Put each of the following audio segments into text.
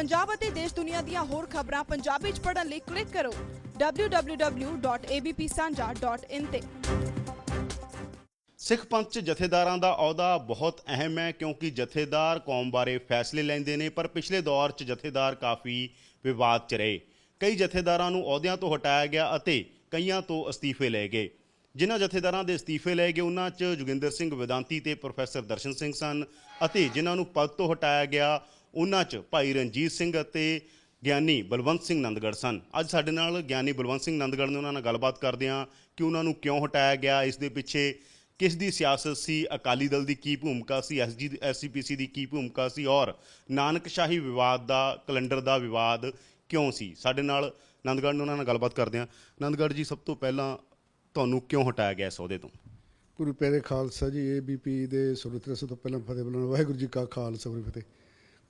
ਪੰਜਾਬ ਅਤੇ ਦੇਸ਼ ਦੁਨੀਆ ਦੀਆਂ ਹੋਰ ਖਬਰਾਂ ਪੰਜਾਬੀ ਚ ਪੜ੍ਹਨ ਲਈ ਕਲਿੱਕ ਕਰੋ www.abpsanja.in ਤੇ। ਸਿੱਖ ਪੰਥ 'ਚ ਜਥੇਦਾਰਾਂ ਦਾ ਅਹੁਦਾ ਬਹੁਤ ਅਹਿਮ ਹੈ ਕਿਉਂਕਿ ਜਥੇਦਾਰ ਕੌਮ ਬਾਰੇ ਫੈਸਲੇ ਲੈਂਦੇ ਨੇ, ਪਰ ਪਿਛਲੇ ਦੌਰ 'ਚ ਜਥੇਦਾਰ ਕਾਫੀ ਵਿਵਾਦ 'ਚ ਰਹੇ। ਕਈ ਜਥੇਦਾਰਾਂ ਨੂੰ ਅਹੁਦਿਆਂ ਤੋਂ ਹਟਾਇਆ ਗਿਆ ਅਤੇ ਕਈਆਂ ਤੋਂ ਅਸਤੀਫੇ ਲਏ ਗਏ। ਜਿਨ੍ਹਾਂ ਜਥੇਦਾਰਾਂ ਦੇ ਅਸਤੀਫੇ ਲਏ ਗਏ ਉਹਨਾਂ 'ਚ ਜੋਗਿੰਦਰ ਸਿੰਘ ਵਿਦਾਂਤੀ ਤੇ ਪ੍ਰੋਫੈਸਰ ਦਰਸ਼ਨ ਸਿੰਘ ਸਨ ਅਤੇ ਜਿਨ੍ਹਾਂ ਨੂੰ ਪਦ ਤੋਂ ਹਟਾਇਆ ਗਿਆ ਉਹਨਾਂ 'ਚ ਭਾਈ ਰਣਜੀਤ ਸਿੰਘ ਅਤੇ ਗਿਆਨੀ ਬਲਵੰਤ ਸਿੰਘ ਨੰਦਗੜ੍ਹ ਸਨ। ਅੱਜ ਸਾਡੇ ਨਾਲ ਗਿਆਨੀ ਬਲਵੰਤ ਸਿੰਘ ਨੰਦਗੜ੍ਹ ਨੇ ਉਹਨਾਂ ਨਾਲ ਗੱਲਬਾਤ ਕਰਦੇ ਹਾਂ ਕਿ ਉਹਨਾਂ ਨੂੰ ਕਿਉਂ ਹਟਾਇਆ ਗਿਆ, ਇਸ ਦੇ ਪਿੱਛੇ ਕਿਸ ਦੀ ਸਿਆਸਤ ਸੀ, ਅਕਾਲੀ ਦਲ ਦੀ ਕੀ ਭੂਮਿਕਾ ਸੀ ਐਸਜੀ ਐਸਜੀਪੀਸੀ ਦੀ ਕੀ ਭੂਮਿਕਾ ਸੀ ਔਰ ਨਾਨਕਸ਼ਾਹੀ ਵਿਵਾਦ ਦਾ, ਕੈਲੰਡਰ ਦਾ ਵਿਵਾਦ ਕਿਉਂ ਸੀ? ਸਾਡੇ ਨਾਲ ਨੰਦਗੜ੍ਹ ਨੇ ਉਹਨਾਂ ਨਾਲ ਗੱਲਬਾਤ ਕਰਦੇ ਹਾਂ ਨੰਦਗੜ੍ਹ ਜੀ, ਸਭ ਤੋਂ ਪਹਿਲਾਂ ਤੁਹਾਨੂੰ ਕਿਉਂ ਹਟਾਇਆ ਗਿਆ ਇਸ ਅਹੁਦੇ ਤੋਂ? ਗੁਰੂ ਪਿਆਰੇ ਖਾਲਸਾ ਜੀ ਏਬੀਪੀ ਦੇ ਸੁਰਤਿ ਤੋਂ ਪਹਿਲਾਂ ਫਤਿਹ ਬੁਲਾਉਣਾ ਵਾਹਿਗੁਰੂ ਜੀ ਕਾ ਖਾਲਸਾ, ਗੁਰੂ ਫਤਿਹ।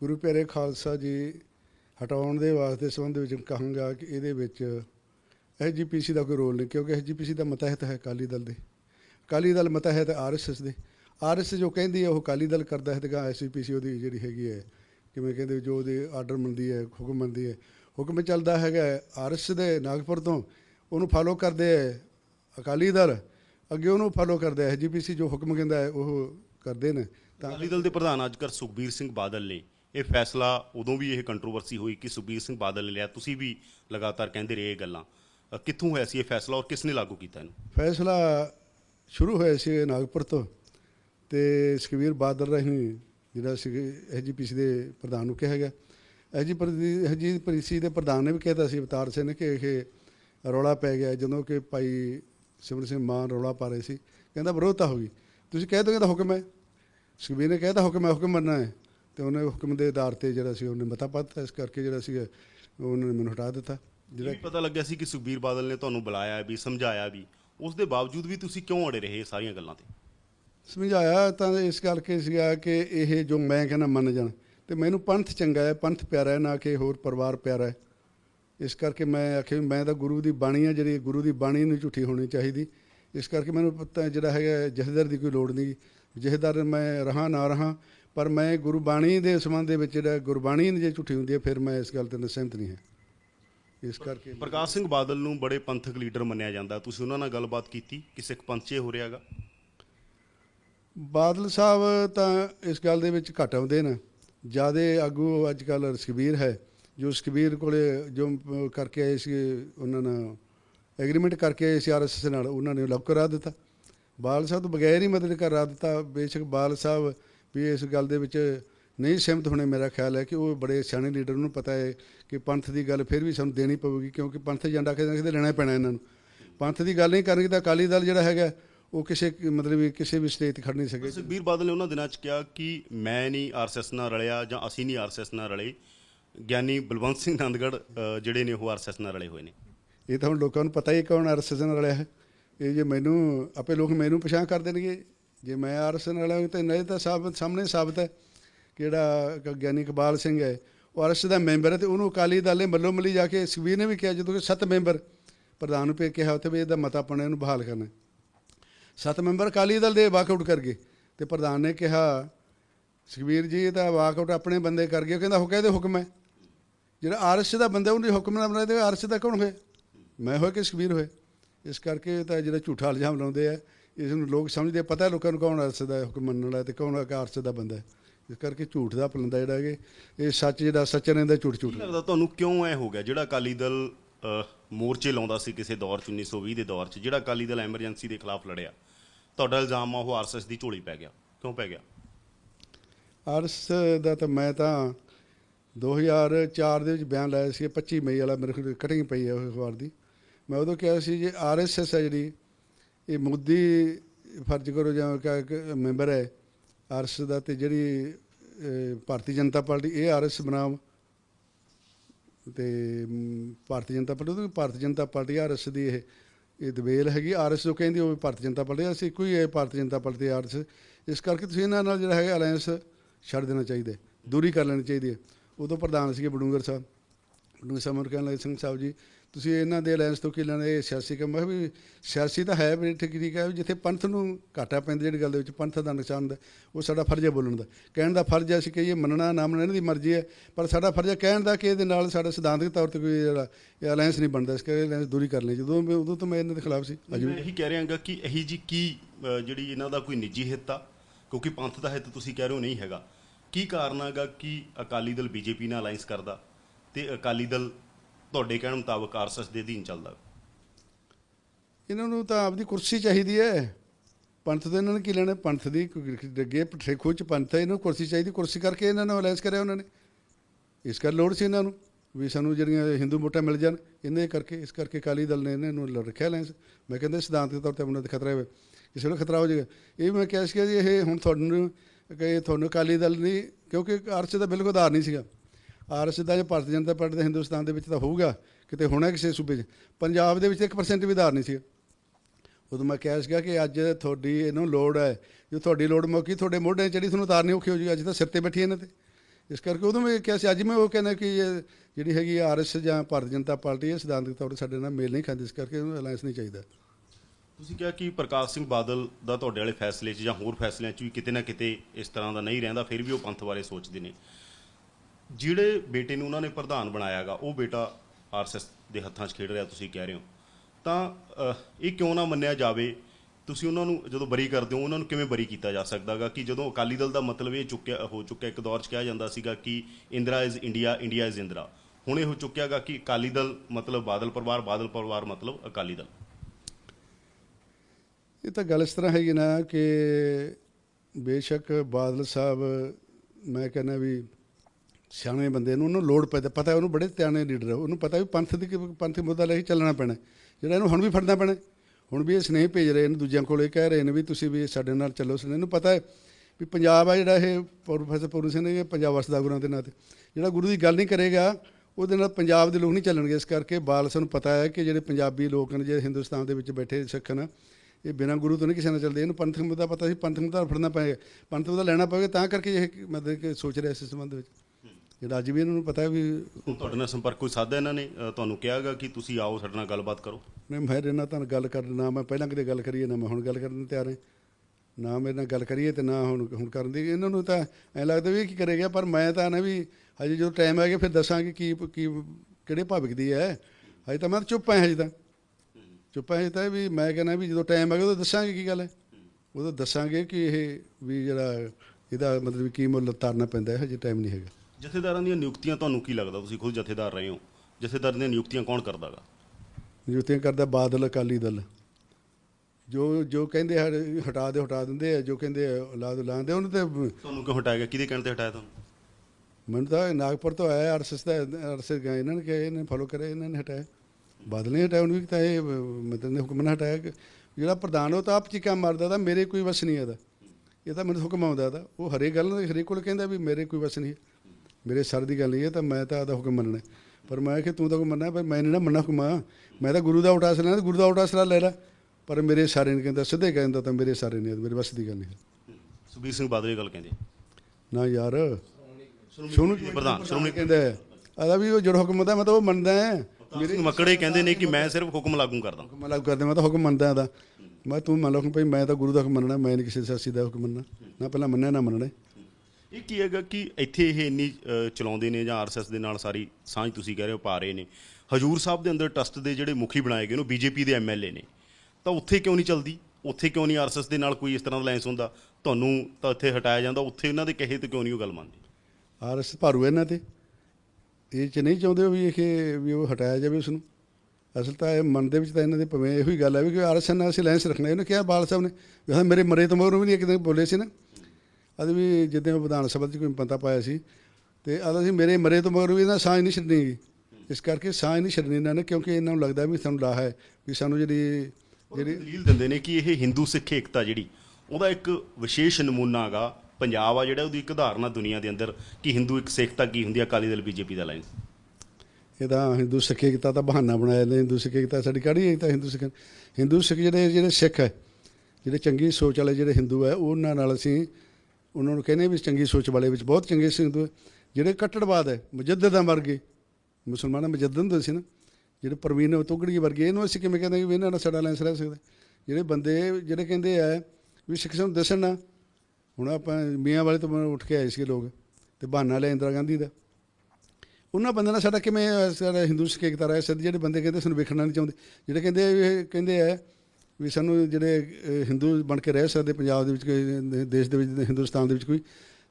ਗੁਰੂ ਪਿਆਰੇ ਖਾਲਸਾ ਜੀ ਹਟਾਉਣ ਦੇ ਵਾਸਤੇ ਸੰਬੰਧ ਵਿੱਚ ਕਹਾਂਗਾ ਕਿ ਇਹਦੇ ਵਿੱਚ ਐਸਜੀਪੀਸੀ ਦਾ ਕੋਈ ਰੋਲ ਨਹੀਂ, ਕਿਉਂਕਿ ਐਸਜੀਪੀਸੀ ਦਾ ਮਤਹਿਤ ਹੈ ਅਕਾਲੀ ਦਲ ਦੇ। ਅਕਾਲੀ ਦਲ ਮਤਹਿਤ ਹੈ ਆਰਐਸਐਸ ਦੇ। ਆਰਐਸਐਸ ਜੋ ਕਹਿੰਦੀ ਹੈ, ਉਹ ਅਕਾਲੀ ਦਲ ਕਰਦਾ ਹੈ ਤੇ ਗਾ ਐਸਜੀਪੀਸੀ ਉਹਦੀ ਜਿਹੜੀ ਹੈਗੀ ਹੈ, ਕਿਵੇਂ ਕਹਿੰਦੇ ਜੋ ਉਹਦੇ ਆਰਡਰ ਮੰਨਦੀ ਹੈ, ਹੁਕਮ ਮੰਨਦੀ ਹੈ, ਹੁਕਮ ਚੱਲਦਾ ਹੈਗਾ ਆਰਐਸ ਦੇ ਨਾਗਪੁਰ ਤੋਂ, ਉਹਨੂੰ ਫਾਲੋ ਕਰਦੇ ਹੈ ਅਕਾਲੀ ਦਲ। ਅੱਗੇ ਉਹਨੂੰ ਫਾਲੋ ਕਰਦਾ ਹੈ ਐਸਜੀਪੀਸੀ ਜੋ ਹੁਕਮ ਕਹਿੰਦਾ ਹੈ, ਉਹ ਕਰਦੇ ਨੇ। ਤਾਂ ਅਕਾਲੀ ਦਲ ਦੇ ਪ੍ਰਧਾਨ ਅੱਜਕਰ ਸੁਖਬੀਰ ਸਿੰਘ ਬਾਦਲ ਨੇ ਇਹ ਫੈਸਲਾ ਉਦੋਂ ਵੀ ਇਹ ਕੰਟਰੋਵਰਸੀ ਹੋਈ ਕਿ ਸੁਖਬੀਰ ਸਿੰਘ ਬਾਦਲ ਨੇ ਲਿਆ। ਤੁਸੀਂ ਵੀ ਲਗਾਤਾਰ ਕਹਿੰਦੇ ਰਹੇ ਇਹ ਗੱਲਾਂ। ਅ, ਕਿੱਥੋਂ ਹੋਇਆ ਸੀ ਇਹ ਫੈਸਲਾ ਔਰ ਕਿਸ ਨੇ ਲਾਗੂ ਕੀਤਾ ਇਹਨੂੰ? ਫੈਸਲਾ ਸ਼ੁਰੂ ਹੋਇਆ ਸੀ ਨਾਗਪੁਰ ਤੋਂ ਤੇ ਸੁਖਬੀਰ ਬਾਦਲ ਰਹੀ ਜਿਹੜਾ ਸੀ ਐਸਜੀਪੀਸੀ ਦੇ ਪ੍ਰਧਾਨ ਨੂੰ ਕਿਹਾ ਗਿਆ। ਐਸਜੀਪੀਸੀ ਦੇ ਪ੍ਰਧਾਨ ਨੇ ਵੀ ਕਹਿਤਾ ਸੀ ਅਵਤਾਰ ਸਿੰਘ ਨੇ ਕਿ ਇਹ ਰੌਲਾ ਪੈ ਗਿਆ ਜਦੋਂ ਕਿ ਭਾਈ ਸਿਮਰਨ ਸਿੰਘ ਮਾਨ ਰੌਲਾ ਪਾ ਰਹੇ ਸੀ। ਕਹਿੰਦਾ ਵਿਰੋਧਤਾ ਹੋ ਗਈ। ਤੁਸੀਂ ਕਹਿ ਦੋਗੇ ਤਾਂ ਹੁਕਮ ਹੈ। ਸੁਖਬੀਰ ਨੇ ਕਹਿਤਾ ਹੁਕਮ ਹੈ ਹੁਕਮ ਮੰਨਣਾ ਹੈ। ਤੇ ਉਹਨੇ ਹੁਕਮ ਦੇ ਆਧਾਰ ਤੇ ਜਿਹੜਾ ਸੀ ਉਹਨੇ ਮਤਾ ਪਾਤਾ ਇਸ ਕਰਕੇ ਜਿਹੜਾ ਸੀ ਉਹਨੇ ਮੈਨੂੰ ਹਟਾ ਦਿੱਤਾ। ਜਿਹੜਾ ਪਤਾ ਲੱਗਿਆ ਸੀ ਕਿ ਸੁਖਬੀਰ ਬਾਦਲ ਨੇ ਤੁਹਾਨੂੰ ਬੁਲਾਇਆ ਵੀ ਸਮਝਾਇਆ ਵੀ। ਉਸ ਦੇ ਬਾਵਜੂਦ ਵੀ ਤੁਸੀਂ ਕਿਉਂ ਅੜੇ ਰਹੇ ਸਾਰੀਆਂ ਗੱਲਾਂ ਤੇ? ਸਮਝਾਇਆ ਤਾਂ ਇਸ ਕਰਕੇ ਸੀਗਾ ਕਿ ਇਹ ਜੋ ਮੈਂ ਕਹਿੰਦਾ ਮੰਨ ਜਾਣ। ਤੇ ਮੈਨੂੰ ਪੰਥ ਚੰਗਾ ਹੈ ਪੰਥ ਪਿਆਰਾ ਹੈ ਨਾ ਕਿ ਹੋਰ ਪਰਿਵਾਰ ਪਿਆਰਾ ਹੈ। ਇਸ ਕਰਕੇ ਮੈਂ ਆਖਿਆ ਮੈਂ ਤਾਂ ਗੁਰੂ ਦੀ ਬਾਣੀ ਆ ਜਿਹੜੀ ਗੁਰੂ ਦੀ ਬਾਣੀ ਨੂੰ ਝੂਠੀ ਹੋਣੀ ਚਾਹੀਦੀ। ਇਸ ਕਰਕੇ ਮੈਨੂੰ ਪਤਾ ਜਿਹੜਾ ਹੈਗਾ ਜਥੇਦਾਰ ਦੀ ਕੋਈ ਲੋੜ ਨਹੀਂ। ਜਥੇਦਾਰ ਮੈਂ ਰਹਾ ਨਾ ਰਹਾ ਪਰ ਮੈਂ ਗੁਰੂ ਬਾਣੀ ਦੇ ਸੰਬੰਧ ਦੇ ਵਿੱਚ ਜਿਹੜਾ ਗੁਰਬਾਣੀ ਜੇ ਝੂਠੀ ਹੁੰਦੀ ਹੈ ਫਿਰ ਮੈਂ ਇਸ ਗੱਲ ਤੇ ਸਹਿਮਤ ਨਹੀਂ ਹਾਂ। ਇਸ ਕਰਕੇ ਪ੍ਰਕਾਸ਼ ਸਿੰਘ ਬਾਦਲ ਨੂੰ ਬੜੇ ਪੰਥਕ ਲੀਡਰ ਮੰਨਿਆ ਜਾਂਦਾ। ਤੁਸੀਂ ਉਹਨਾਂ ਨਾਲ ਗੱਲਬਾਤ ਕੀਤੀ? ਕਿ ਸਿੱਖ ਪੰਥ 'ਚ ਇਹ ਹੋ ਰਿਹਾਗਾ ਬਾਦਲ ਸਾਹਿਬ ਤਾਂ ਇਸ ਗੱਲ ਦੇ ਵਿੱਚ ਘੱਟ ਆਉਂਦੇ ਨੇ। ਜਿਆਦੇ ਆਗੂ ਅੱਜ ਕੱਲ ਸੁਖਬੀਰ ਹੈ ਜੋ ਸੁਖਬੀਰ ਕੋਲੇ ਜੋ ਕਰਕੇ ਆਏ ਸੀ ਉਹਨਾਂ ਨਾਲ ਐਗਰੀਮੈਂਟ ਕਰਕੇ ਆਏ ਸੀ ਆਰਐਸਐਸ ਨਾਲ ਉਹਨਾਂ ਨੇ ਲੋਕ ਕਰਾ ਦਿੱਤਾ। ਬਾਲ ਸਾਹਿਬ ਤੋਂ ਬਗੈਰ ਹੀ ਮਦਦ ਕਰਾ ਦਿੱਤਾ। ਬੇਸ਼ੱਕ ਬਾਲ ਸਾਹਿਬ ਵੀ ਇਸ ਗੱਲ ਦੇ ਵਿੱਚ ਨਹੀਂ ਸਹਿਮਤ ਹੋਣੇ ਮੇਰਾ ਖਿਆਲ ਹੈ ਕਿ ਉਹ ਬੜੇ ਸਿਆਣੇ ਲੀਡਰ ਨੂੰ ਪਤਾ ਹੈ ਕਿ ਪੰਥ ਦੀ ਗੱਲ ਫਿਰ ਵੀ ਸਾਨੂੰ ਦੇਣੀ ਪਊਗੀ ਕਿਉਂਕਿ ਪੰਥ ਏਜੰਡਾ ਕਿਤੇ ਨਾ ਕਿਤੇ ਲੈਣਾ ਪੈਣਾ ਇਹਨਾਂ ਨੂੰ। ਪੰਥ ਦੀ ਗੱਲ ਨਹੀਂ ਕਰਨਗੇ ਤਾਂ ਅਕਾਲੀ ਦਲ ਜਿਹੜਾ ਹੈਗਾ ਉਹ ਕਿਸੇ ਮਤਲਬ ਕਿਸੇ ਵੀ ਸਟੇਜ ਤੇ ਖੜ ਨਹੀਂ ਸਕੇ। ਸੁਖਬੀਰ ਬਾਦਲ ਨੇ ਉਹਨਾਂ ਦਿਨਾਂ 'ਚ ਕਿਹਾ ਕਿ ਮੈਂ ਨਹੀਂ ਆਰਐਸਐਸ ਨਾਲ ਰਲਿਆ ਜਾਂ ਅਸੀਂ ਨਹੀਂ ਆਰਐਸਐਸ ਨਾਲ ਰਲੇ। ਗਿਆਨੀ ਬਲਵੰਤ ਸਿੰਘ ਨੰਦਗੜ੍ਹ ਅ, ਜਿਹੜੇ ਨੇ ਉਹ ਆਰਐਸਐਸ ਨਾਲ ਰਲੇ ਹੋਏ ਨੇ। ਇਹ ਤਾਂ ਹੁਣ ਲੋਕਾਂ ਨੂੰ ਪਤਾ ਹੀ ਕੌਣ ਆਰਐਸਐਸ ਨਾਲ ਰਲਿਆ ਹੈ। ਇਹ ਜੇ ਮੈਨੂੰ ਆਪੇ ਲੋਕ ਮੈਨੂੰ ਪਛਾਣ ਕਰ ਦੇਣਗੇ। ਜੇ ਮੈਂ ਆਰਐਸਐਸ ਨਾਲ ਰਲਿਆ ਤਾਂ ਨਹੀਂ ਤਾਂ ਸਾਬਤ ਸਾਹਮਣੇ ਸਾਬਤ ਹੈ ਕਿ ਜਿਹੜਾ ਗਿਆਨੀ ਇਕਬਾਲ ਸਿੰਘ ਹੈ, ਉਹ ਆਰਐਸਐਸ ਦਾ ਮੈਂਬਰ ਹੈ ਤੇ ਉਹਨੂੰ ਅਕਾਲੀ ਦਲ ਨੇ ਮੱਲੋ ਮੱਲੀ ਜਾ ਕੇ ਸੁਖਬੀਰ ਨੇ ਵੀ ਕਿਹਾ, ਜਦੋਂ ਕਿ ਸੱਤ ਮੈਂਬਰ ਪ੍ਰਧਾਨ ਨੂੰ ਪੇ ਕਿਹਾ ਉੱਥੇ ਵੀ ਇਹਦਾ ਮਤਾ ਪਾਉਣਾ, ਇਹਨੂੰ ਬਹਾਲ ਕਰਨਾ ਸੱਤ ਮੈਂਬਰ ਅਕਾਲੀ ਦਲ ਦੇ ਵਾਕਆਊਟ ਕਰ ਗਏ ਤੇ ਪ੍ਰਧਾਨ ਨੇ ਕਿਹਾ, ਸੁਖਬੀਰ ਜੀ, ਇਹ ਤਾਂ ਵਾਕਆਊਟ ਆਪਣੇ ਬੰਦੇ ਕਰ ਗਏ, ਉਹ ਕਹਿੰਦਾ ਹੁਕਮ ਇਹਦੇ ਹੁਕਮ ਹੈ। ਜਿਹੜਾ ਆਰਐਸ ਦਾ ਬੰਦਾ ਉਹਨੇ ਹੁਕਮ ਨਾ ਬਣਾਇਆ ਤੇ ਆਰਐਸ ਦਾ ਕੌਣ ਹੋਇਆ? ਮੈਂ ਹੋਇਆ ਕਿ ਸੁਖਬੀਰ ਹੋਇਆ? ਇਸ ਕਰਕੇ ਤਾਂ ਜਿਹੜਾ ਝੂਠਾ ਇਲਜ਼ਾਮ ਲਾਉਂਦੇ ਆ ਇਸ ਨੂੰ ਲੋਕ ਸਮਝਦੇ ਪਤਾ ਲੋਕਾਂ ਨੂੰ ਕੌਣ ਆਰਐਸ ਦਾ ਹੁਕਮ ਮੰਨਣ ਵਾਲਾ ਤੇ ਕੌਣ ਆਰਐਸ ਦਾ ਬੰਦਾ ਹੈ। ਇਸ ਕਰਕੇ ਝੂਠ ਦਾ ਪਲੰਦਾ ਜਿਹੜਾ ਹੈਗੇ ਇਹ ਸੱਚ ਜਿਹੜਾ ਸੱਚ ਰਹਿੰਦਾ ਝੂਠ ਝੂਠ ਕੀ ਲੱਗਦਾ ਤੁਹਾਨੂੰ ਕਿਉਂ ਐ ਹੋ ਗਿਆ? ਜਿਹੜਾ ਅਕਾਲੀ ਦਲ ਮੋਰਚੇ ਲਾਉਂਦਾ ਸੀ ਕਿਸੇ ਦੌਰ 'ਚ 1920 ਦੇ ਦੌਰ 'ਚ ਜਿਹੜਾ ਅਕਾਲੀ ਦਲ ਐਮਰਜੈਂਸੀ ਦੇ ਖਿਲਾਫ ਲੜਿਆ ਤੁਹਾਡਾ ਇਲਜ਼ਾਮ ਆ ਉਹ ਆਰਐਸਐਸ ਦੀ ਝੋਲੀ ਪੈ ਗਿਆ। ਕਿਉਂ ਪੈ ਗਿਆ? ਆਰਐਸ ਦਾ ਤਾਂ ਮੈਂ ਤਾਂ 2004 ਦੇ ਵਿੱਚ ਬਿਆਨ ਲਾਇਆ ਸੀ 25 ਮਈ ਵਾਲਾ ਮੇਰੇ ਕੋਲ ਕਟਿੰਗ ਪਈ ਹੈ ਉਹ ਅਖਬਾਰ ਦੀ। ਮੈਂ ਉਦੋਂ ਕਿਹਾ ਸੀ ਜੇ ਆਰਐਸਐਸ ਹੈ ਜਿਹੜੀ ਇਹ ਮੋਦੀ ਫਰਜ਼ ਕਰੋ ਜਾਂ ਕਿ- ਕਿ ਮੈਂਬਰ ਹੈ ਆਰਐਸ ਦਾ ਤੇ ਜਿਹੜੀ ਭਾਰਤੀ ਜਨਤਾ ਪਾਰਟੀ ਇਹ ਆਰਐਸ ਬਨਾਮ ਤੇ ਮ, ਭਾਰਤੀ ਜਨਤਾ ਪਾਰਟੀ ਉਹ ਭਾਰਤੀ ਜਨਤਾ ਪਾਰਟੀ ਆਰਐਸ ਦੀ ਇਹ ਇਹ ਦਵੇਲ ਹੈਗੀ। ਆਰਐਸ ਜੋ ਕਹਿੰਦੀ ਉਹ ਵੀ ਭਾਰਤੀ ਜਨਤਾ ਪਾਰਟੀ ਅਸੀਂ ਇੱਕੋ ਹੀ ਹੈ ਭਾਰਤੀ ਜਨਤਾ ਪਾਰਟੀ ਤੇ ਆਰਐਸ ਇਸ ਕਰਕੇ ਤੁਸੀਂ ਇਹਨਾਂ ਨਾਲ ਜਿਹੜਾ ਹੈਗਾ ਅਲਾਈਅੰਸ ਛੱਡ ਦੇਣਾ ਚਾਹੀਦਾ ਦੂਰੀ ਕਰ ਲੈਣੀ ਚਾਹੀਦੀ ਹੈ। ਉਦੋਂ ਪ੍ਰਧਾਨ ਸੀਗੇ ਬਡੂੰਗਰ ਸਾਹਿਬ। ਬਡੂੰਗਰ ਸਾਹਿਬ ਨੂੰ ਕਹਿਣ ਲੱਗੇ ਸਿੰਘ ਸਾਹਿਬ ਜੀ ਤੁਸੀਂ ਇਹਨਾਂ ਦੇ ਅਲਾਈਅੰਸ ਤੋਂ ਕੀ ਲੈਣਾ ਇਹ ਸਿਆਸੀ ਕੰਮ? ਹੈ ਵੀ ਸਿਆਸੀ ਤਾਂ ਹੈ ਵੀ ਠੀਕ ਠੀਕ ਹੈ ਜਿੱਥੇ ਪੰਥ ਨੂੰ ਘਾਟਾ ਪੈਂਦਾ ਜਿਹੜੀ ਗੱਲ ਦੇ ਵਿੱਚ ਪੰਥ ਦਾ ਨੁਕਸਾਨ ਹੁੰਦਾ ਉਹ ਸਾਡਾ ਫਰਜ਼ ਹੈ ਬੋਲਣ ਦਾ। ਕਹਿਣ ਦਾ ਫਰਜ਼ ਹੈ ਅਸੀਂ ਕਹੀਏ ਮੰਨਣਾ ਨਾ ਮੰਨਣਾ ਇਹਨਾਂ ਦੀ ਮਰਜ਼ੀ ਹੈ ਪਰ ਸਾਡਾ ਫਰਜ਼ ਹੈ ਕਹਿਣ ਦਾ ਕਿ ਇਹਦੇ ਨਾਲ ਸਾਡਾ ਸਿਧਾਂਤਕ ਤੌਰ ਤੇ ਕੋਈ ਜਿਹੜਾ ਇਹ ਅਲਾਈਅੰਸ ਨਹੀਂ ਬਣਦਾ ਇਸ ਕਰਕੇ ਅਲਾਈਅੰਸ ਦੂਰੀ ਕਰ ਲਈ। ਜਦੋਂ ਮੈਂ- ਉਦੋਂ ਤੋਂ ਮੈਂ ਇਹਨਾਂ ਦੇ ਖਿਲਾਫ ਸੀ। ਅੱਜ ਮੈਂ ਵੀ। ਇਹੀ ਕਹਿ ਰਿਹਾਗਾ ਕਿ ਇਹੀ ਜੀ ਕੀ ਜਿਹੜੀ ਇਹਨਾਂ ਦਾ ਕੋਈ ਨਿੱਜੀ ਹਿੱਤ ਆ ਕਿਉਂਕਿ ਪੰਥ ਦਾ ਹਿੱਤ ਤੁਸੀਂ ਕਹਿ ਰਹੇ ਹੋ ਨਹੀਂ ਹੈਗਾ। ਕੀ ਕਾਰਨ ਹੈਗਾ ਕਿ ਅਕਾਲੀ ਦਲ ਬੀਜੇਪੀ ਨਾਲ ਅਲਾਈਅੰਸ ਕਰਦਾ ਤੇ ਅਕਾਲੀ ਦਲ ਤੁਹਾਡੇ ਕਹਿਣ ਮੁਤਾਬਕ ਆਰਐਸਐਸ ਦੇ ਅਧੀਨ ਚੱਲਦਾ ਇਹਨਾਂ ਨੂੰ ਤਾਂ ਆਪਦੀ ਕੁਰਸੀ ਚਾਹੀਦੀ ਹੈ। ਪੰਥ ਤੋਂ ਇਹਨਾਂ ਨੇ ਕੀ ਲੈਣਾ? ਪੰਥ ਦੀ ਅੱਗੇ ਪਠੇਖੋ ਚ ਪੰਥ ਹੈ। ਇਹਨਾਂ ਨੂੰ ਕੁਰਸੀ ਚਾਹੀਦੀ। ਕੁਰਸੀ ਕਰਕੇ ਇਹਨਾਂ ਨੂੰ ਅਲਾਈਅੰਸ ਕਰਿਆ ਉਹਨਾਂ ਨੇ। ਇਸ ਕਰ ਲੋੜ ਸੀ ਇਹਨਾਂ ਨੂੰ ਵੀ ਸਾਨੂੰ ਜਿਹੜੀਆਂ ਹਿੰਦੂ ਮੋਟਾ ਮਿਲ ਜਾਣ। ਇਹਨੇ ਕਰਕੇ, ਇਸ ਕਰਕੇ ਅਕਾਲੀ ਦਲ ਨੇ ਇਹਨਾਂ ਨੂੰ ਰੱਖਿਆ ਅਲਾਈਅੰਸ ਮੈਂ ਕਹਿੰਦਾ ਦੇ ਤੌਰ ਤੇ ਉਹਨਾਂ ਦਾ ਖਤਰਾ ਹੈ ਕਿਸੇ ਨੂੰ ਖਤਰਾ ਹੋ ਜਾਏਗਾ। ਇਹ ਮੈਂ ਕਿਹਾ ਸੀ ਕਿ ਜੀ, ਇਹ ਹੁਣ ਤੁਹਾਨੂੰ, ਕਿ ਤੁਹਾਨੂੰ ਅਕਾਲੀ ਦਲ ਨਹੀਂ, ਕਿਉਂਕਿ ਆਰਐਸ ਦਾ ਬਿਲਕੁਲ ਆਧਾਰ ਨਹੀਂ ਸੀਗਾ। ਆਰਐਸ ਦਾ ਜੇ ਭਾਰਤ ਜਨਤਾ ਪਾਰਟੀ ਦਾ ਹਿੰਦੁਸਤਾਨ ਦੇ ਵਿੱਚ ਤਾਂ ਹੋਊਗਾ, ਕਿਤੇ ਹੋਣਾ ਕਿਸੇ ਸੂਬੇ 'ਚ। ਪੰਜਾਬ ਦੇ ਵਿੱਚ 1% ਵੀ ਆਧਾਰ ਨਹੀਂ ਸੀ। ਉਦੋਂ ਮੈਂ ਕਿਹਾ ਸੀਗਾ ਕਿ ਅੱਜ ਤੁਹਾਡੀ ਇਹਨੂੰ ਲੋੜ ਹੈ, ਜੋ ਤੁਹਾਡੀ ਲੋੜ ਮੁੱਕੀ ਤੁਹਾਡੇ ਮੋਢੇ ਜਿਹੜੀ ਤੁਹਾਨੂੰ ਉਤਾਰਨੀ ਔਖੀ ਹੋ ਜੂਗੀ, ਅੱਜ ਤਾਂ ਸਿਰ ਤੇ ਬੈਠੀ ਇਹਨਾਂ ਤੇ। ਇਸ ਕਰਕੇ ਉਦੋਂ ਮੈਂ ਕਿਹਾ ਸੀ, ਅੱਜ ਮੈਂ ਉਹ ਕਹਿੰਦਾ ਕਿ ਜਿਹੜੀ ਹੈਗੀ ਆਰਐਸ ਜਾਂ ਭਾਰਤ ਜਨਤਾ ਪਾਰਟੀ ਇਹ ਸਿਧਾਂਤਕ ਤੌਰ ਤੇ ਸਾਡੇ ਨਾਲ ਮੇਲ ਨਹੀਂ ਖਾਂਦੀ, ਇਸ ਕਰਕੇ ਉਹਨੂੰ ਅਲਾਈਅੰਸ ਨਹੀਂ ਚਾਹੀਦਾ। ਤੁਸੀਂ ਕਿਹਾ ਕਿ ਪ੍ਰਕਾਸ਼ ਸਿੰਘ ਬਾਦਲ ਦਾ ਤੁਹਾਡੇ ਵਾਲੇ ਫੈਸਲੇ 'ਚ ਜਾਂ ਹੋਰ ਫੈਸਲਿਆਂ 'ਚ ਵੀ ਕਿਤੇ ਨਾ ਕਿਤੇ ਇਸ ਤਰ੍ਹਾਂ ਦਾ ਨਹੀਂ ਰਹਿੰਦਾ, ਫਿਰ ਵੀ ਉਹ ਪੰਥ ਬਾਰੇ ਸੋਚਦੇ ਨੇ। ਜਿਹੜੇ ਬੇਟੇ ਨੂੰ ਉਹਨਾਂ ਨੇ ਪ੍ਰਧਾਨ ਬਣਾਇਆਗਾ, ਉਹ ਬੇਟਾ ਆਰਐਸਐਸ ਦੇ ਹੱਥਾਂ 'ਚ ਖੇਡ ਰਿਹਾ ਤੁਸੀਂ ਕਹਿ ਰਹੇ ਹੋ। ਤਾਂ ਇਹ ਕਿਉਂ ਨਾ ਮੰਨਿਆ ਜਾਵੇ? ਤੁਸੀਂ ਉਹਨਾਂ ਨੂੰ ਜਦੋਂ ਬਰੀ ਕਰਦੇ ਹੋ, ਉਹਨਾਂ ਨੂੰ ਕਿਵੇਂ ਬਰੀ ਕੀਤਾ ਜਾ ਸਕਦਾਗਾ ਕਿ ਜਦੋਂ ਅਕਾਲੀ ਦਲ ਦਾ ਮਤਲਬ ਇਹ ਚੁੱਕਿਆ, ਹੋ ਚੁੱਕਿਆ, ਇੱਕ ਦੌਰ 'ਚ ਕਿਹਾ ਜਾਂਦਾ ਸੀਗਾ ਕਿ Indira is India India is Indira. ਹੁਣ ਇਹ ਹੋ ਚੁੱਕਿਆਗਾ ਕਿ ਅਕਾਲੀ ਦਲ ਮਤਲਬ ਬਾਦਲ ਪਰਿਵਾਰ ਬਾਦਲ ਪਰਿਵਾਰ ਮਤਲਬ ਅਕਾਲੀ ਦਲ। ਇਹ ਤਾਂ ਗੱਲ ਇਸ ਤਰ੍ਹਾਂ ਹੈਗੀ ਨਾ ਕਿ ਬੇਸ਼ੱਕ ਬਾਦਲ ਸਾਹਿਬ, ਮੈਂ ਕਹਿੰਦਾ ਵੀ ਸਿਆਣੇ ਬੰਦੇ ਨੂੰ ਉਹਨੂੰ ਲੋੜ ਪੈਦਾ, ਪਤਾ ਉਹਨੂੰ ਬੜੇ ਸਿਆਣੇ ਲੀਡਰ ਆ, ਉਹਨੂੰ ਪਤਾ ਵੀ ਪੰਥ ਦੀ ਪੰਥ ਮੁੱਦਾ ਲੈ ਕੇ ਚੱਲਣਾ ਪੈਣਾ ਜਿਹੜਾ ਇਹਨੂੰ ਹੁਣ ਵੀ ਫੜਨਾ ਪੈਣਾ ਹੁਣ ਵੀ ਇਹ ਸਨੇਹ ਭੇਜ ਰਹੇ ਨੇ, ਦੂਜਿਆਂ ਕੋਲੇ ਕਹਿ ਰਹੇ ਨੇ ਵੀ ਤੁਸੀਂ ਵੀ ਸਾਡੇ ਨਾਲ ਚੱਲੋ ਸਨੇਹ। ਇਹਨੂੰ ਪਤਾ ਹੈ ਵੀ ਪੰਜਾਬ ਆ ਜਿਹੜਾ ਇਹ ਪ੍ਰੋਫੈਸਰ ਪੂਰਨ ਸਿੰਘ ਨੇ ਪੰਜਾਬ ਵਸਦਾ ਗੁਰਾਂ ਦੇ ਨਾਂ ਤੇ। ਜਿਹੜਾ ਗੁਰੂ ਦੀ ਗੱਲ ਨਹੀਂ ਕਰੇਗਾ, ਉਹਦੇ ਨਾਲ ਪੰਜਾਬ ਦੇ ਲੋਕ ਨਹੀਂ ਚੱਲਣਗੇ। ਇਸ ਕਰਕੇ ਬਾਲ ਨੂੰ ਪਤਾ ਹੈ ਕਿ ਜਿਹੜੇ ਪੰਜਾਬੀ ਲੋਕ ਨੇ, ਜਿਹੜੇ ਹਿੰਦੁਸਤਾਨ ਦੇ ਵਿੱਚ ਬੈਠੇ ਸਿੱਖਣ ਇਹ ਬਿਨਾਂ ਗੁਰੂ ਤੋਂ ਨਹੀਂ ਕਿਸੇ ਨਾਲ ਚੱਲਦੇ। ਇਹਨੂੰ ਪੰਥਕ ਮੁੱਦਾ ਪਤਾ ਸੀ ਪੰਥਕ ਮੁੱਦਾ ਫੜਨਾ ਪਏਗਾ। ਪੰਥਕ ਮੁੱਦਾ ਲੈਣਾ ਪਵੇਗਾ ਤਾਂ ਕਰਕੇ ਇਹ ਮਤਲਬ ਕਿ ਸੋਚ ਰਿਹਾ ਇਸ ਸੰਬੰਧ ਵਿੱਚ। ਜਿਹੜਾ ਅੱਜ ਵੀ ਇਹਨਾਂ ਨੂੰ ਪਤਾ ਹੈ ਵੀ ਹੁਣ ਤੁਹਾਡੇ ਨਾਲ ਸੰਪਰਕ ਕੋਈ ਸਾਧਾ ਇਹਨਾਂ ਨੇ? ਅ, ਤੁਹਾਨੂੰ ਕਿਹਾਗਾ ਕਿ ਤੁਸੀਂ ਆਓ ਸਾਡੇ ਨਾਲ ਗੱਲਬਾਤ ਕਰੋ। ਮੈਂ ਮੈਂ ਇਹਨਾਂ ਨਾਲ ਗੱਲ ਕਰਨ ਨਾ ਮੈਂ ਪਹਿਲਾਂ ਕਿਤੇ ਗੱਲ ਕਰੀਏ ਨਾ ਮੈਂ ਹੁਣ ਗੱਲ ਕਰਨ ਨੂੰ ਤਿਆਰ ਹਾਂ। ਨਾ ਮੇਰੇ ਨਾਲ ਗੱਲ ਕਰੀਏ ਤੇ ਨਾ ਹੁਣ ਹੁਣ ਕਰਨ ਦੀ। ਇਹਨਾਂ ਨੂੰ ਤਾਂ ਐ ਲੱਗਦਾ ਵੀ ਇਹ ਕੀ ਕਰੇਗਾ ਪਰ ਮੈਂ ਤਾਂ ਨਾ ਵੀ ਹਜੇ ਜਦੋਂ ਟਾਈਮ ਆਏਗਾ ਫਿਰ ਦੱਸਾਂਗੇ ਕੀ ਕੀ ਕਿਹੜੇ ਭਾਵਿਕ ਦੀ ਹੈ। ਹਜੇ ਤਾਂ ਮੈਂ ਤਾਂ ਚੁੱਪ ਹਾਂ ਹਜੇ ਤਾਂ। ਚੁੱਪ ਹਾਂ ਹਜੇ ਤਾਂ ਵੀ ਮੈਂ ਕਹਿੰਦਾ ਵੀ ਜਦੋਂ ਟਾਈਮ ਆਏਗਾ ਉਦੋਂ ਦੱਸਾਂਗੇ ਕੀ ਗੱਲ ਹੈ। ਉਦੋਂ ਦੱਸਾਂਗੇ ਕਿ ਇਹ ਵੀ ਜਿਹੜਾ ਇਹਦਾ ਮਤਲਬ ਕੀ ਮੁੱਲ ਤਾਰਨਾ ਪੈਂਦਾ ਹੈ ਹਜੇ ਟਾਈਮ ਨਹੀਂ ਹੈਗਾ। ਜਥੇਦਾਰਾਂ ਦੀਆਂ ਨਿਯੁਕਤੀਆਂ ਤੁਹਾਨੂੰ ਕੀ ਲੱਗਦਾ? ਤੁਸੀਂ ਖੁਦ ਜਥੇਦਾਰ ਰਹੇ ਹੋ। ਜਥੇਦਾਰ ਦੀਆਂ ਨਿਯੁਕਤੀਆਂ ਕੌਣ ਕਰਦਾਗਾ? ਨਿਯੁਕਤੀਆਂ ਕਰਦਾ ਬਾਦਲ ਅਕਾਲੀ ਦਲ। ਜੋ ਜੋ ਕਹਿੰਦੇ ਹਟ- ਹਟਾ ਦੇ ਹਟਾ ਦਿੰਦੇ ਆ ਜੋ ਕਹਿੰਦੇ ਆ ਲਾ ਦੇ ਲਾਉਂਦੇ ਉਹਨੂੰ ਤੇ ਤੁਹਾਨੂੰ ਕਿਉਂ ਹਟਾਇਆ ਗਿਆ? ਕਿਹਦੇ ਕਹਿਣ ਤੇ ਹਟਾਇਆ ਤੁਹਾਨੂੰ? ਮੈਨੂੰ ਤਾਂ ਨਾਗਪੁਰ ਤੋਂ ਆਇਆ ਆਰਐਸਐਸ ਦਾ ਆਰਐਸਐਸ ਗਏ ਇਹਨਾਂ ਨੇ ਕਿਹਾ ਇਹਨੇ ਫੋਲੋ ਕਰਿਆ ਇਹਨਾਂ ਨੇ ਹਟਾਇਆ। ਬਾਦਲ ਨੇ ਹਟਾਇਆ ਉਹਨੂੰ ਵੀ ਤਾਂ ਇਹ ਮਤਲਬ ਨੇ ਹੁਕਮ ਨਾਲ ਹਟਾਇਆ ਕਿ ਜਿਹੜਾ ਪ੍ਰਧਾਨ ਉਹ ਤਾਂ ਆਪ ਚੀਕਾਂ ਮਾਰਦਾ ਤਾਂ ਮੇਰੇ ਕੋਈ ਵਸ ਨਹੀਂ ਆਦਾ ਇਹ ਤਾਂ ਮੈਨੂੰ ਹੁਕਮ ਆਉਂਦਾ ਤਾਂ ਉਹ ਹਰੇ ਗੱਲ ਨੂੰ ਹਰੇ ਕੋਲ ਕਹਿੰਦਾ ਵੀ ਮੇਰੇ ਕੋਈ ਵਸ ਨਹੀਂ ਹੈ। ਮੇਰੇ ਸਰ ਦੀ ਗੱਲ ਨਹੀਂ ਹੈ ਤਾਂ ਮੈਂ ਤਾਂ ਆਦਾ ਹੁਕਮ ਮੰਨਣਾ। ਪਰ ਮੈਂ ਕਿ ਤੂੰ ਤਾਂ ਹੁਕਮ ਮੰਨਣਾ ਪਰ ਮੈਂ ਨਹੀਂ ਨਾ ਮੰਨਣਾ ਹੁਕਮ। ਮੈਂ ਤਾਂ ਗੁਰੂ ਦਾ ਉਟਾਸ ਲੈਣਾ ਗੁਰੂ ਦਾ ਉਟਾਸ ਲੈ ਲੈ। ਪਰ ਮੇਰੇ ਸਾਰੇ ਨੇ ਕਹਿੰਦਾ ਸਿੱਧੇ ਕਹਿੰਦਾ ਤਾਂ ਮੇਰੇ ਸਾਰੇ ਨਹੀਂ ਮੇਰੇ ਦੀ ਗੱਲ ਨਹੀਂ। ਹੈ। ਸੁਖਬੀਰ ਸਿੰਘ ਬਾਦਲ ਇਹ ਗੱਲ ਕਹਿੰਦੇ। ਨਾ ਯਾਰ। ਸੋਨੂੰ ਦੇ ਪ੍ਰਧਾਨ ਸ਼੍ਰੋਮਣੀ ਕਹਿੰਦਾ ਆਦਾ ਵੀ ਉਹ ਜਿਹੜਾ ਹੁਕਮ ਹੁੰਦਾ ਮੈਂ ਤਾਂ ਉਹ ਮੰਨਦਾ ਹੈ। ਸਿੰਘ ਮੱਕੜੇ ਕਹਿੰਦੇ ਨੇ ਕਿ ਮੈਂ ਸਿਰਫ ਹੁਕਮ ਲਾਗੂ ਕਰਦਾ। ਹੁਕਮ ਲਾਗੂ ਕਰਦੇ ਮੈਂ ਤਾਂ ਹੁਕਮ ਮੰਨਦਾ ਦਾ ਮੈਂ ਤੂੰ ਮੰਨ ਲਓ ਕਿ ਭਈ ਮੈਂ ਤਾਂ ਗੁਰੂ ਦਾ ਹੁਕਮ ਮੰਨਣਾ ਮੈਂ ਨਹੀਂ ਕਿਸੇ ਸਿਆਸੀ ਦਾ ਹੁਕਮ ਮੰਨਣਾ। ਨਾ ਪਹਿਲਾਂ ਮੰਨਿਆ ਨਾ ਮੰਨਣਾ। ਇਹ ਕੀ ਹੈਗਾ ਕਿ ਇੱਥੇ ਇਹ ਇੰਨੀ ਚਲਾਉਂਦੇ ਨੇ ਜਾਂ ਆਰਐਸਐਸ ਦੇ ਨਾਲ ਸਾਰੀ ਸਾਂਝ ਤੁਸੀਂ ਕਹਿ ਰਹੇ ਹੋ ਪਾ ਰਹੇ ਨੇ। ਹਜੂਰ ਸਾਹਿਬ ਦੇ ਅੰਦਰ ਟਰਸਟ ਦੇ ਜਿਹੜੇ ਮੁਖੀ ਬਣਾਏ ਗਏ ਨੇ, ਉਹ ਬੀਜੇਪੀ ਦੇ ਐਮਐਲਏ ਨੇ। ਤਾਂ ਉੱਥੇ ਕਿਉਂ ਨਹੀਂ ਚੱਲਦੀ? ਉੱਥੇ ਕਿਉਂ ਨਹੀਂ ਆਰਐਸਐਸ ਦੇ ਨਾਲ ਕੋਈ ਇਸ ਤਰ੍ਹਾਂ ਦਾ ਲਾਇੰਸ ਹੁੰਦਾ? ਤੁਹਾਨੂੰ ਤਾਂ ਉੱਥੇ ਹਟਾਇਆ ਜਾਂਦਾ, ਉੱਥੇ ਇਹਨਾਂ ਦੇ ਕਹੇ ਤੇ ਕਿਉਂ ਨਹੀਂ ਉਹ ਗੱਲ ਮੰਨਦੇ? ਆਰਐਸ ਭਾਰੂ ਇਹਨਾਂ ਤੇ। ਇਹ ਚ ਨਹੀਂ ਚਾਹੁੰਦੇ ਵੀ ਇਹ ਕਿ ਵੀ ਉਹ ਹਟਾਇਆ ਜਾਵੇ ਉਸ ਨੂੰ ਅਸਲ ਤਾਂ ਇਹ ਮਨ ਦੇ ਵਿੱਚ ਤਾਂ ਇਹਨਾਂ ਦੇ ਭਵੇਂ ਇਹੋ ਹੀ ਗੱਲ ਹੈ ਵੀ ਕਿ ਆਰਐਸ ਨਾਲ ਅਸੀਂ ਲਾਇੰਸ ਰੱਖਣਾ ਇਹਨੇ ਕਿਹਾ ਬਾਲ ਸਾਹਿਬ ਨੇ ਮੇਰੇ ਮਰੇ ਤੋਂ ਮਗਰੋਂ ਵੀ ਨਹੀਂ ਇੱਕ ਦਿਨ ਬੋਲੇ ਸੀ ਨਾ। ਅਦ ਵੀ ਜਿੱਦਾਂ ਮੈਂ ਵਿਧਾਨ ਸਭਾ 'ਚ ਕੋਈ ਪਤਾ ਪਾਇਆ ਸੀ ਤੇ ਆਦਾ ਸੀ ਮੇਰੇ ਮਰੇ ਤੋਂ ਮਗਰੋਂ ਵੀ ਇਹਨਾਂ ਸਾਂਝ ਨਹੀਂ ਛੱਡਣੀ। ਇਸ ਕਰਕੇ ਸਾਂਝ ਨਹੀਂ ਛੱਡਣੀ ਇਹਨਾਂ ਨੇ ਕਿਉਂਕਿ ਇਹਨਾਂ ਨੂੰ ਲੱਗਦਾ ਵੀ ਸਾਨੂੰ ਲਾਹ ਹੈ ਵੀ ਸਾਨੂੰ ਜਿਹੜੀ ਜਿਹੜੀ ਦਲੀਲ ਦਿੰਦੇ ਨੇ ਕਿ ਇਹ ਹਿੰਦੂ ਸਿੱਖ ਏਕਤਾ ਜਿਹੜੀ ਉਹਦਾ ਇੱਕ ਵਿਸ਼ੇਸ਼ ਨਮੂਨਾ ਹੈਗਾ ਪੰਜਾਬ ਆ ਜਿਹੜਾ ਉਹਦੀ ਇੱਕ ਆ ਦੁਨੀਆ ਦੇ ਅੰਦਰ ਕਿ ਹਿੰਦੂ ਇੱਕ ਸਿੱਖਤਾ ਕੀ ਹੁੰਦੀ ਆ ਅਕਾਲੀ ਦਲ ਬੀਜੇਪੀ ਦਾ ਲਾਈਨ ਇਹਦਾ ਹਿੰਦੂ ਸਿੱਖ ਏਕਤਾ ਤਾਂ ਬਹਾਨਾ ਬਣਾਇਆ ਨੇ ਹਿੰਦੂ ਸਿੱਖ ਏਕਤਾ ਸਾਡੀ ਕਾਹਦੀ ਏਕਤਾ ਹਿੰਦੂ ਸਿੱਖ ਹਿੰਦੂ ਸਿੱਖ ਜਿਹੜੇ ਜਿਹੜੇ ਸਿੱਖ ਹੈ ਜਿਹੜੇ ਚੰਗੀ ਸੋਚ ਵਾਲੇ ਜਿਹੜੇ ਹਿੰਦੂ ਹੈ ਉਹਨਾਂ ਨਾਲ ਅਸੀਂ ਉਹਨਾਂ ਨੂੰ ਕਹਿੰਦੇ ਵੀ ਚੰਗੀ ਸੋਚ ਵਾਲੇ ਵਿੱਚ ਬਹੁਤ ਚੰਗੇ ਸੀ ਹਿੰਦੂ ਹੈ। ਜਿਹੜੇ ਕੱਟੜਵਾਦ ਹੈ, ਮੁਜੱਦਦਾਂ ਵਰਗੇ, ਮੁਸਲਮਾਨਾਂ ਮੁਜੱਦਦ ਹੁੰਦੇ ਸੀ ਨਾ, ਜਿਹੜੇ ਪ੍ਰਵੀਨ ਤੁਗੜੀ ਵਰਗੇ, ਇਹਨੂੰ ਅਸੀਂ ਕਿਵੇਂ ਕਹਿੰਦੇ ਵੀ ਇਹਨਾਂ ਨਾਲ ਸਾਡਾ ਲੈਂਸ ਰਹਿ ਸਕਦਾ ਜਿਹੜੇ ਬੰਦੇ, ਜਿਹੜੇ ਕਹਿੰਦੇ ਆ ਵੀ ਸਿੱਖ ਨੂੰ ਦੱਸਣ ਨਾ, ਹੁਣ ਆਪਾਂ ਮੀਆਂ ਵਾਲੇ ਤੋਂ ਉੱਠ ਕੇ ਆਏ ਸੀ ਲੋਕ, ਤੇ ਬਹਾਨਾ ਲਿਆ ਇੰਦਰਾ ਗਾਂਧੀ ਦਾ ਉਹਨਾਂ ਬੰਦਿਆਂ ਨਾਲ ਸਾਡਾ ਕਿਵੇਂ, ਸਾਡਾ ਹਿੰਦੂ ਸਿੱਖ ਏਕਤਾ ਰਹਿ ਸਕਦੇ ਜਿਹੜੇ ਬੰਦੇ ਕਹਿੰਦੇ ਸਾਨੂੰ ਵੇਖਣਾ ਨਹੀਂ ਚਾਹੁੰਦੇ, ਜਿਹੜੇ ਕਹਿੰਦੇ ਵੀ, ਕਹਿੰਦੇ ਆ ਵੀ ਸਾਨੂੰ ਜਿਹੜੇ ਹਿੰਦੂ ਬਣ ਕੇ ਰਹਿ ਸਕਦੇ, ਪੰਜਾਬ ਦੇ ਵਿੱਚ ਕੋਈ ਦੇਸ਼ ਦੇ ਵਿੱਚ, ਹਿੰਦੁਸਤਾਨ ਦੇ ਵਿੱਚ ਕੋਈ,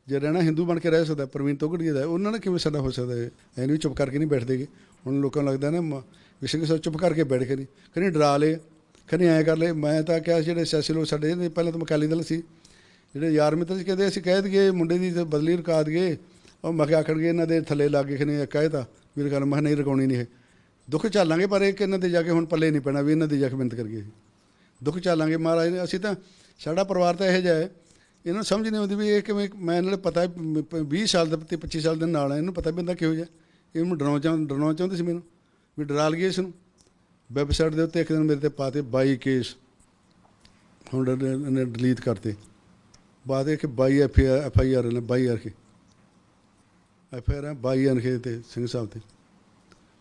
ਜੇ ਰਹਿਣਾ ਹਿੰਦੂ ਬਣ ਕੇ ਰਹਿ ਸਕਦਾ, ਪ੍ਰਵੀਨ ਤੋਗੜੀਆ ਦਾ, ਉਹਨਾਂ ਨਾਲ ਕਿਵੇਂ ਸਾਡਾ ਹੋ ਸਕਦਾ ਹੈ? ਐਂ ਵੀ ਚੁੱਪ ਕਰਕੇ ਨਹੀਂ ਬੈਠਦੇਗੇ ਹੁਣ ਲੋਕਾਂ ਨੂੰ ਲੱਗਦਾ ਨਾ, ਮ- ਵੀ ਚੁੱਪ ਕਰਕੇ ਬੈਠ ਕੇ ਨਹੀਂ। ਕਹਿੰਦੇ ਡਰਾ ਲਏ, ਕਹਿੰਦੇ ਐਂ ਕਰ ਲਏ। ਮੈਂ ਤਾਂ ਕਿਹਾ ਸੀ ਜਿਹੜੇ ਸਿਆਸੀ ਲੋਕ ਸਾਡੇ ਪਹਿਲਾਂ ਤਾਂ ਮਕਾਲੀ ਦਲ ਸੀ। ਜਿਹੜੇ ਯਾਰ ਮਿੱਤਰ ਸੀ, ਕਹਿੰਦੇ ਅਸੀਂ ਕਹਿ ਦਈਏ, ਮੁੰਡੇ ਦੀ ਬਦਲੀ ਰਕਾ ਦਈਏ। ਉਹ ਮੈਂ ਕਿਹਾ ਆਖਣਗੇ ਇਹਨਾਂ ਦੇ ਥੱਲੇ ਲੱਗ ਕੇ ਖਨੇ ਕਹਿਤਾ ਵੀਰ ਗੱਲ ਮੈਂ ਕਿਹਾ, ਨਹੀਂ ਰਕਾਉਣੀ ਨਹੀਂ ਹੈ ਦੁੱਖ ਝੱਲਾਂਗੇ ਪਰ ਇਹ ਕਿ ਇਹਨਾਂ ਦੇ ਜਾ ਕੇ ਹੁਣ ਪੱਲੇ ਨਹੀਂ ਪੈਣਾ, ਵੀ ਇਹਨਾਂ ਦੀ ਜਾ ਕੇ ਮਿਹਨਤ ਕਰੀਏ ਦੁੱਖ ਝੱਲਾਂਗੇ ਮਹਾਰਾਜ ਨੇ। ਅਸੀਂ ਤਾਂ ਸਾਡਾ ਪਰਿਵਾਰ ਤਾਂ ਇਹੋ ਜਿਹਾ ਹੈ। ਇਹਨਾਂ ਨੂੰ ਸਮਝ ਨਹੀਂ ਆਉਂਦੀ ਵੀ ਇਹ ਕਿਵੇਂ ਮੈਂ ਇਹਨਾਂ ਨੂੰ ਪਤਾ ਹੈ, 20 ਸਾਲ ਦਾ ਤੇ 25 ਸਾਲ ਦੇ ਨਾਲ ਹੈ ਇਹਨੂੰ ਪਤਾ ਵੀ ਬੰਦਾ ਕਿਹੋ ਜਿਹਾ ਇਹਨੂੰ ਡਰਾਉਣਾ ਚਾਹੁੰ ਡਰਾਉਣਾ ਚਾਹੁੰਦੇ ਸੀ ਮੈਨੂੰ ਵੀ ਡਰਾ ਲਈਏ ਇਸ ਨੂੰ। ਵੈਬਸਾਈਟ ਦੇ ਉੱਤੇ ਇੱਕ ਦਿਨ ਮੇਰੇ ਤੇ ਪਾਤੇ 22 ਕੇਸ। ਹੁਣ ਇਹਨੇ ਡਿਲੀਟ ਕਰਤੇ। ਬਾਅਦ ਇਹ ਕਿ 22 ਐਫ ਐਫ ਆਈ ਆਰ ਨੇ 22 R K. F I R 22 R K ਤੇ ਸਿੰਘ ਸਾਹਿਬ ਤੇ।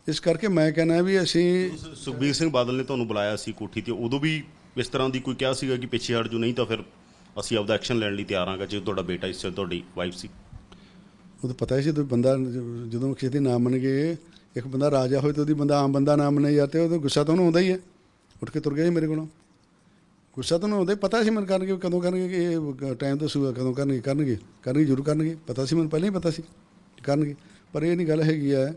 ਇਸ ਕਰਕੇ ਮੈਂ ਕਹਿੰਦਾ ਵੀ ਅਸੀਂ ਸੁਖਬੀਰ ਸਿੰਘ ਬਾਦਲ ਨੇ ਤੁਹਾਨੂੰ ਬੁਲਾਇਆ ਸੀ ਕੋਠੀ ਤੇ ਉਦੋਂ ਵੀ ਇਸ ਤਰ੍ਹਾਂ ਦੀ ਕੋਈ ਕਿਹਾ ਸੀਗਾ ਕਿ ਪਿੱਛੇ ਹਟ ਜੋ ਨਹੀਂ ਤਾਂ ਫਿਰ ਅਸੀਂ ਆਪਦਾ ਐਕਸ਼ਨ ਲੈਣ ਲਈ ਤਿਆਰ ਹਾਂਗਾ ਜੇ ਤੁਹਾਡਾ ਬੇਟਾ ਇਸ 'ਚ ਤੁਹਾਡੀ ਵਾਈਫ ਸੀ। ਉਹ ਤਾਂ ਪਤਾ ਹੀ ਸੀ ਜਦੋਂ ਬੰਦਾ ਜਦੋਂ ਕਿਸੇ ਦੇ ਨਾਮ ਮੰਨ ਗਏ ਇੱਕ ਬੰਦਾ ਰਾਜਾ ਹੋਏ ਤੇ ਉਹਦੀ ਬੰਦਾ ਆਮ ਬੰਦਾ ਨਾਮ ਮੰਨੇ ਯਾਰ ਤੇ ਉਹਦਾ ਗੁੱਸਾ ਤਾਂ ਉਹਨੂੰ ਆਉਂਦਾ ਹੀ ਹੈ। ਉੱਠ ਕੇ ਤੁਰ ਗਿਆ ਸੀ ਮੇਰੇ ਕੋਲੋਂ। ਗੁੱਸਾ ਤਾਂ ਉਹਨੂੰ ਆਉਂਦਾ ਹੀ ਪਤਾ ਸੀ ਮੈਨੂੰ ਕਰਨਗੇ ਕਦੋਂ ਕਰਨਗੇ ਕਿ ਇਹ ਟਾਈਮ ਦੱਸੂਗਾ ਕਦੋਂ ਕਰਨਗੇ ਕਰਨਗੇ ਕਰਨਗੇ ਜ਼ਰੂਰ ਕਰਨਗੇ ਪਤਾ ਸੀ ਮੈਨੂੰ ਪਹਿਲਾਂ ਹੀ ਪਤਾ ਸੀ ਕਰਨਗੇ। ਪਰ ਇਹ ਨਹੀਂ ਗੱਲ ਹੈਗੀ ਹੈ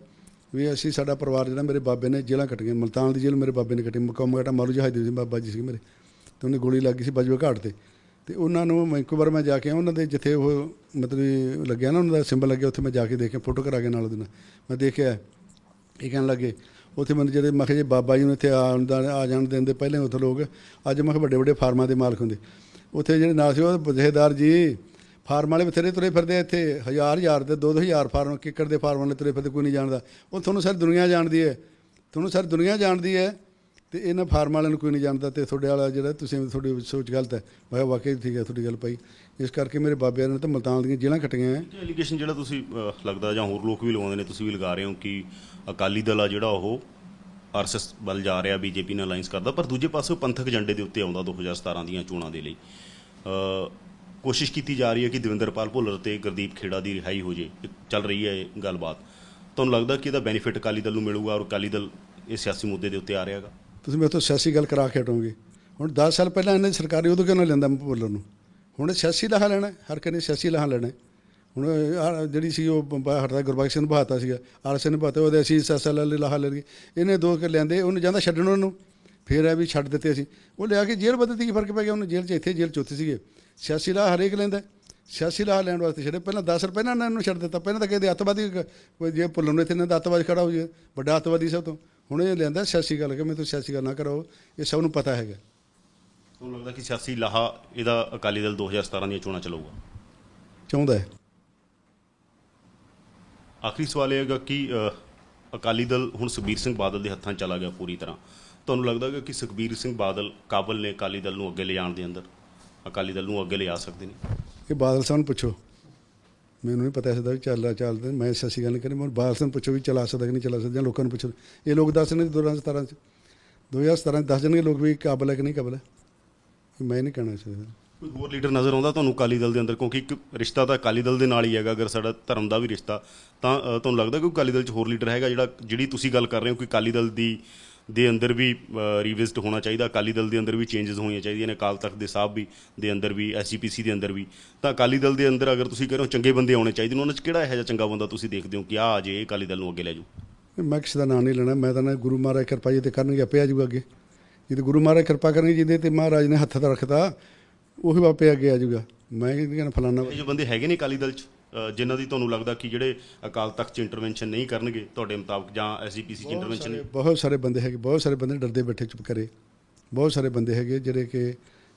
ਵੀ ਅਸੀਂ ਸਾਡਾ ਪਰਿਵਾਰ ਜਿਹੜਾ ਮੇਰੇ ਬਾਬੇ ਨੇ ਜੇਲ੍ਹਾਂ ਕੱਟੀਆਂ, ਮਲਤਾਨ ਦੀ ਜੇਲ੍ਹ ਮੇਰੇ ਬਾਬੇ ਨੇ ਕੱਟੀ ਮੁਕਮ ਘਾਟਾ ਮਾਰੂ ਜਹਾਜ਼ ਦੇ ਬਾਬਾ ਜੀ ਸੀ ਮੇਰੇ। ਤੇ ਉਹਨੇ ਗੋਲੀ ਲੱਗੀ ਸੀ ਬਜਵੇ ਘਾਟ ਤੇ। ਤੇ ਉਹਨਾਂ ਨੂੰ ਮੈਂ ਇੱਕ ਵਾਰ ਮੈਂ ਜਾ ਕੇ ਉਹਨਾਂ ਦੇ ਜਿੱਥੇ ਉਹ ਮਤਲਬ ਲੱਗਿਆ ਨਾ, ਉਹਨਾਂ ਦਾ ਸਿੰਬਲ ਲੱਗਿਆ, ਉੱਥੇ ਮੈਂ ਜਾ ਕੇ ਦੇਖਿਆ ਫੋਟੋ ਕਰਾ ਕੇ ਨਾਲ ਉਹਦੇ ਨਾਲ। ਮੈਂ ਦੇਖਿਆ, ਇਹ ਕਹਿਣ ਲੱਗੇ, ਉੱਥੇ ਮੈਨੂੰ ਜਿਹੜੇ ਮੈਂ ਕਿਹਾ ਜੀ ਬਾਬਾ ਜੀ ਨੂੰ ਇੱਥੇ ਆਉਣ ਦਾ ਆ ਜਾਣ ਦੇ ਦਿੰਦੇ ਪਹਿਲੇ ਉੱਥੇ ਲੋਕ, ਅੱਜ ਮੈਂ ਕਿਹਾ ਵੱਡੇ ਵੱਡੇ ਫਾਰਮਾਂ ਦੇ ਮਾਲਕ ਹੁੰਦੇ। ਉੱਥੇ ਜਿਹੜੇ ਨਾਲ ਸੀ ਉਹ ਜਥੇਦਾਰ ਜੀ ਫਾਰਮ ਵਾਲੇ ਬਥੇਰੇ ਤੁਰੇ ਫਿਰਦੇ ਇੱਥੇ, ਹਜ਼ਾਰ ਹਜ਼ਾਰ ਦੇ ਦੋ ਦੋ ਹਜ਼ਾਰ ਫਾਰਮ ਕਿੱਕਰ ਦੇ ਫਾਰਮ ਵਾਲੇ ਤੁਰੇ ਫਿਰਦੇ, ਕੋਈ ਨਹੀਂ ਜਾਣਦਾ। ਉਹ ਤੁਹਾਨੂੰ ਸਾਰੀ ਦੁਨੀਆ ਜਾਣਦੀ ਹੈ। ਤੁਹਾਨੂੰ ਸਾਰੀ ਦੁਨੀਆ ਜਾਣਦੀ ਹੈ ਤੇ ਇਹਨਾਂ ਫਾਰਮ ਵਾਲਿਆਂ ਨੂੰ ਕੋਈ ਨਹੀਂ ਜਾਣਦਾ ਤੇ ਤੁਹਾਡੇ ਵਾਲਾ ਜਿਹੜਾ ਤੁਸੀਂ, ਤੁਹਾਡੀ ਸੋਚ ਗਲਤ ਹੈ। ਮੈਂ ਵਾਕਈ ਠੀਕ ਹੈ ਤੁਹਾਡੀ ਗੱਲ ਭਾਈ। ਇਸ ਕਰਕੇ ਮੇਰੇ ਬਾਬਿਆਂ ਨੇ ਤਾਂ ਮਲਤਾਨ ਦੀਆਂ ਜੇਲ੍ਹਾਂ ਕੱਟੀਆਂ ਹੈ ਐਲੀਗੇਸ਼ਨ ਜਿਹੜਾ ਤੁਸੀਂ ਲੱਗਦਾ ਜਾਂ ਹੋਰ ਲੋਕ ਵੀ ਲਗਾਉਂਦੇ ਨੇ, ਤੁਸੀਂ ਵੀ ਲਗਾ ਰਹੇ ਹੋ ਕਿ ਅਕਾਲੀ ਦਲ ਆ ਜਿਹੜਾ ਉਹ ਆਰਐਸਐਸ ਵੱਲ ਜਾ ਰਿਹਾ, ਬੀਜੇਪੀ ਨਾਲ ਅਲਾਈਅੰਸ ਕਰਦਾ, ਪਰ ਦੂਜੇ ਪਾਸੇ ਉਹ ਪੰਥਕ ਏਜੰਡੇ ਦੇ ਉੱਤੇ ਆਉਂਦਾ 2017 ਦੀਆਂ ਚੋਣਾਂ ਦੇ ਲਈ। ਕੋਸ਼ਿਸ਼ ਕੀਤੀ ਜਾ ਰਹੀ ਹੈ ਕਿ ਦਵਿੰਦਰਪਾਲ ਭੁੱਲਰ ਤੇ ਗੁਰਦੀਪ ਖੇੜਾ ਦੀ ਰਿਹਾਈ ਹੋ ਜੇ ਚੱਲ ਰਹੀ ਹੈ ਇਹ ਗੱਲਬਾਤ। ਤੁਹਾਨੂੰ ਲੱਗਦਾ ਕਿ ਇਹਦਾ ਬੈਨੀਫਿਟ ਅਕਾਲੀ ਦਲ ਨੂੰ ਮਿਲੂਗਾ ਔਰ ਅਕਾਲੀ ਦਲ ਇਹ ਸਿਆਸੀ ਮੁੱਦੇ ਦੇ ਉੱਤੇ ਆ ਰਿਹਾਗਾ ਤੁਸੀਂ ਮੇਰੇ ਤੋਂ ਸਿਆਸੀ ਗੱਲ ਕਰਾ ਕੇ ਹਟੋਗੇ। ਹੁਣ 10 ਸਾਲ ਪਹਿਲਾਂ ਇਹਨਾਂ ਇਹਨੇ ਸਰਕਾਰੀ ਉਦੋਂ ਕਿਉਂ ਨਾ ਲੈਂਦਾ ਭੁੱਲਰ ਨੂੰ? ਹੁਣ ਸਿਆਸੀ ਲਾਹਾ ਲੈਣਾ ਹਰ ਕਿਸੇ ਨੇ ਸਿਆਸੀ ਲਾਹਾ ਲੈਣਾ ਹੁਣ ਜਿਹੜੀ ਸੀ ਉਹ ਬ- ਹਟਦਾ ਗੁਰਬਖਸ਼ ਸਿੰਘ ਬਹਾਤਾ ਸੀਗਾ ਆਰਐਸ ਨੇ ਬਹਾਤਾ, ਉਹਦੇ ਅਸੀਂ ਸਿਆਸਾ ਲੈ, ਲਾਹਾ ਲੈ ਲਈਏ। ਇਹਨੇ ਦੋ ਕੇ ਲਿਆਂਦੇ, ਉਹਨੂੰ ਜਾਂਦਾ ਛੱਡਣ ਉਹਨੂੰ। ਫਿਰ ਇਹ ਵੀ ਛੱਡ ਦਿੱਤੇ ਅਸੀਂ। ਉਹ ਲਿਆ ਕੇ ਜੇਲ੍ਹ ਬਦਲਦੀ ਕੀ ਫ਼ਰਕ ਪੈ ਗਿਆ? ਉਹਨੂੰ ਜੇਲ੍ਹ 'ਚ, ਇੱਥੇ ਜੇਲ੍ਹ 'ਚ ਉੱਥੇ ਸੀਗੇ। ਸਿਆਸੀ ਲਾਹਾ ਹਰੇਕ ਲੈਂਦਾ। ਸਿਆਸੀ ਲਾਹਾ ਲੈਣ ਵਾਸਤੇ ਛੱਡੇ। ਪਹਿਲਾਂ 10 ਰੁਪਏ ਨਾਲ ਇਹਨੂੰ ਛੱਡ ਦਿੱਤਾ। ਪਹਿਲਾਂ ਤਾਂ ਕਹਿੰਦੇ ਅੱਤਵਾਦੀ ਜੇ ਭੁੱਲਣ ਨੂੰ ਇੱਥੇ ਨਾ ਅੱਤਵਾਦੀ ਖੜਾ ਹੋ ਜੇ ਵੱਡਾ ਅੱਤਵਾਦੀ ਸਭ ਤੋਂ। ਹੁਣ ਇਹ ਲੈਂਦਾ ਸਿਆਸੀ ਗੱਲ। ਕਿ ਮੈਂ ਤੂੰ ਸਿਆਸੀ ਗੱਲ ਨਾ ਕਰਾਓ ਇਹ ਸਭ ਨੂੰ ਪਤਾ ਹੈਗਾ। ਤੁਹਾਨੂੰ ਲੱਗਦਾ ਕਿ ਸਿਆਸੀ ਲਾਹਾ ਇਹਦਾ ਅਕਾਲੀ ਦਲ 2017 ਦੀਆਂ ਚੋਣਾਂ ਚਲਾਊਗਾ? ਚਾਹੁੰਦਾ ਹੈ। ਆਖਰੀ ਸਵਾਲ ਇਹ ਹੈਗਾ ਕਿ ਅਕਾਲੀ ਦਲ ਹੁਣ ਸੁਖਬੀਰ ਸਿੰਘ ਬਾਦਲ ਦੇ ਹੱਥਾਂ 'ਚ ਚਲਾ ਗਿਆ ਪੂਰੀ ਤਰ੍ਹਾਂ। ਤੁਹਾਨੂੰ ਲੱਗਦਾ ਕਿ ਸੁਖਬੀਰ ਸਿੰਘ ਬਾਦਲ ਕਾਬਲ ਨੇ ਅਕਾਲੀ ਦਲ ਨੂੰ ਅੱਗੇ ਲਿਜਾਣ ਦੇ ਅੰਦਰ? ਅਕਾਲੀ ਦਲ ਨੂੰ ਅੱਗੇ ਲਿਜਾ ਸਕਦੇ ਨੇ। ਇਹ ਬਾਦਲ ਸਾਹਿਬ ਨੂੰ ਪੁੱਛੋ। ਮੈਨੂੰ ਨਹੀਂ ਪਤਾ ਇਸ ਦਾ ਵੀ ਚੱਲਦਾ ਚੱਲਦਾ ਮੈਂ ਸਿਆਸੀ ਗੱਲ ਕਰੀ ਮੈਂ ਬਾਦਲ ਸਾਹਿਬ ਨੂੰ ਪੁੱਛੋ ਵੀ ਚਲਾ ਸਕਦਾ ਕਿ ਨਹੀਂ ਚਲਾ ਸਕਦਾ ਜਾਂ ਲੋਕਾਂ ਨੂੰ ਪੁੱਛੋ। ਇਹ ਲੋਕ ਦੱਸ ਨੇ 2017 ਚ। 2017 ਚ ਦੱਸ ਦੇਣਗੇ ਲੋਕ ਵੀ ਕਾਬਲ ਹੈ ਕਿ ਨਹੀਂ ਕਾਬਲ ਹੈ। ਮੈਂ ਨਹੀਂ ਕਹਿਣਾ ਚਾਹੁੰਦਾ ਕੋਈ ਹੋਰ ਲੀਡਰ ਨਜ਼ਰ ਆਉਂਦਾ ਤੁਹਾਨੂੰ ਅਕਾਲੀ ਦਲ ਦੇ ਅੰਦਰ? ਕਿਉਂਕਿ ਇੱਕ ਰਿਸ਼ਤਾ ਤਾਂ ਅਕਾਲੀ ਦਲ ਦੇ ਨਾਲ ਹੀ ਹੈਗਾ ਅਗਰ ਸਾਡਾ ਧਰਮ ਦਾ ਵੀ ਰਿਸ਼ਤਾ ਤਾਂ ਤੁਹਾਨੂੰ ਲੱਗਦਾ ਕਿ ਅਕਾਲੀ ਦਲ 'ਚ ਹੋਰ ਲੀਡਰ ਹੈਗਾ ਜਿਹੜਾ ਜਿਹੜੀ ਤੁਸੀਂ ਗੱਲ ਕਰ ਰਹੇ ਹੋ ਕਿ ਅਕਾਲੀ ਦਲ ਦੀ ਦੇ ਅੰਦਰ ਵੀ ਰਿਵਿਜ਼ਟ ਹੋਣਾ ਚਾਹੀਦਾ। ਅਕਾਲੀ ਦਲ ਦੇ ਅੰਦਰ ਵੀ ਚੇਂਜਸ ਹੋਣੀਆਂ ਚਾਹੀਦੀਆਂ ਨੇ। ਅਕਾਲ ਤਖਤ ਦੇ ਸਾਹਿਬ ਵੀ ਦੇ ਅੰਦਰ ਵੀ ਐਸਜੀਪੀਸੀ ਦੇ ਅੰਦਰ ਵੀ। ਤਾਂ ਅਕਾਲੀ ਦਲ ਦੇ ਅੰਦਰ ਅਗਰ ਤੁਸੀਂ ਕਹ ਰਹੇ ਹੋ ਚੰਗੇ ਬੰਦੇ ਆਉਣੇ ਚਾਹੀਦੇ ਨੇ ਉਹਨਾਂ 'ਚ ਕਿਹੜਾ ਇਹੋ ਜਿਹਾ ਚੰਗਾ ਬੰਦਾ ਤੁਸੀਂ ਦੇਖਦੇ ਹੋ ਕਿ ਆ ਜੇ ਇਹ ਅਕਾਲੀ ਦਲ ਨੂੰ ਅੱਗੇ ਲੈ ਜਾਊ? ਮੈਂ ਕਿਸੇ ਦਾ ਨਾਂ ਨਹੀਂ ਲੈਣਾ। ਮੈਂ ਤਾਂ ਨਾ ਗੁਰੂ ਮਹਾਰਾਜ ਕਿਰਪਾ ਜੀ ਤੇ ਕਰਨਗੇ ਆਪੇ ਆ ਜਾਊਗਾ ਅੱਗੇ। ਜਿਹਦੇ ਗੁਰੂ ਮਹਾਰਾਜ ਕਿਰਪਾ ਕਰਨਗੇ ਜਿਹਦੇ ਤੇ ਮਹਾਰਾਜ ਨੇ ਹੱਥ ਤਾਂ ਰੱਖਤਾ ਉਹੀ ਆਪੇ ਅੱਗੇ ਆ ਜਾਊਗਾ। ਮੈਂ ਕੀ ਕਹਿਣਾ ਫਲਾਣਾ ਇਹ ਜੋ ਬੰਦੇ ਹੈਗੇ ਨੇ ਅਕਾਲੀ ਦਲ 'ਚ? ਜਿਨ੍ਹਾਂ ਦੀ ਤੁਹਾਨੂੰ ਲੱਗਦਾ ਕਿ ਜਿਹੜੇ ਅਕਾਲ ਤਖਤ 'ਚ ਇੰਟਰਵੈਂਸ਼ਨ ਨਹੀਂ ਕਰਨਗੇ ਤੁਹਾਡੇ ਮੁਤਾਬਕ ਜਾਂ ਐਸਜੀਪੀਸੀ 'ਚ ਬਹੁਤ ਇੰਟਰਵੈਂਸ਼ਨ ਸਾਰੇ- ਬਹੁਤ ਸਾਰੇ ਬੰਦੇ ਹੈਗੇ ਬਹੁਤ ਸਾਰੇ ਬੰਦੇ ਡਰਦੇ ਬੈਠੇ ਚੁੱਪ ਕਰੇ। ਬਹੁਤ ਸਾਰੇ ਬੰਦੇ ਹੈਗੇ ਜਿਹੜੇ ਕਿ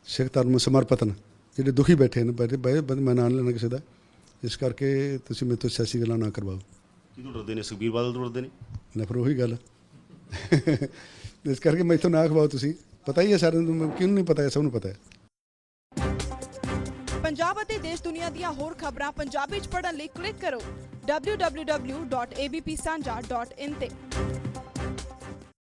ਸਿੱਖ ਧਰਮ ਨੂੰ ਸਮਰਪਿਤ ਨੇ ਜਿਹੜੇ ਦੁਖੀ ਬੈਠੇ ਨੇ ਬੈਠੇ ਬੰਦੇ ਮੈਂ ਨਾਂ ਨਹੀਂ ਲੈਣਾ ਕਿਸੇ ਦਾ। ਇਸ ਕਰਕੇ ਤੁਸੀਂ ਮੇਰੇ ਤੋਂ ਸਿਆਸੀ ਗੱਲਾਂ ਨਾ ਕਰਵਾਓ। ਕਿਹਨੂੰ ਡਰਦੇ ਨੇ? ਸੁਖਬੀਰ ਬਾਦਲ ਤੋਂ ਡਰਦੇ ਨੇ? ਨਾ ਫਿਰ ਉਹੀ ਗੱਲ ਇਸ ਕਰਕੇ ਮੈਥੋਂ ਨਾ ਖਵਾਓ ਤੁਸੀਂ। ਪਤਾ ਹੀ ਹੈ ਸਾਰਿਆਂ ਨੂੰ ਕਿਉਂ ਨਹੀਂ ਪਤਾ ਹੈ ਸਭ ਨੂੰ ਪਤਾ ਹੈ? ਅਤੇ ਦੇਸ਼ ਦੁਨੀਆ ਦੀਆਂ ਹੋਰ ਖਬਰਾਂ ਪੰਜਾਬੀ ਚ ਪੜ੍ਹਨ ਲਈ ਕਲਿੱਕ ਕਰੋ www.abpsanja.in ਤੇ।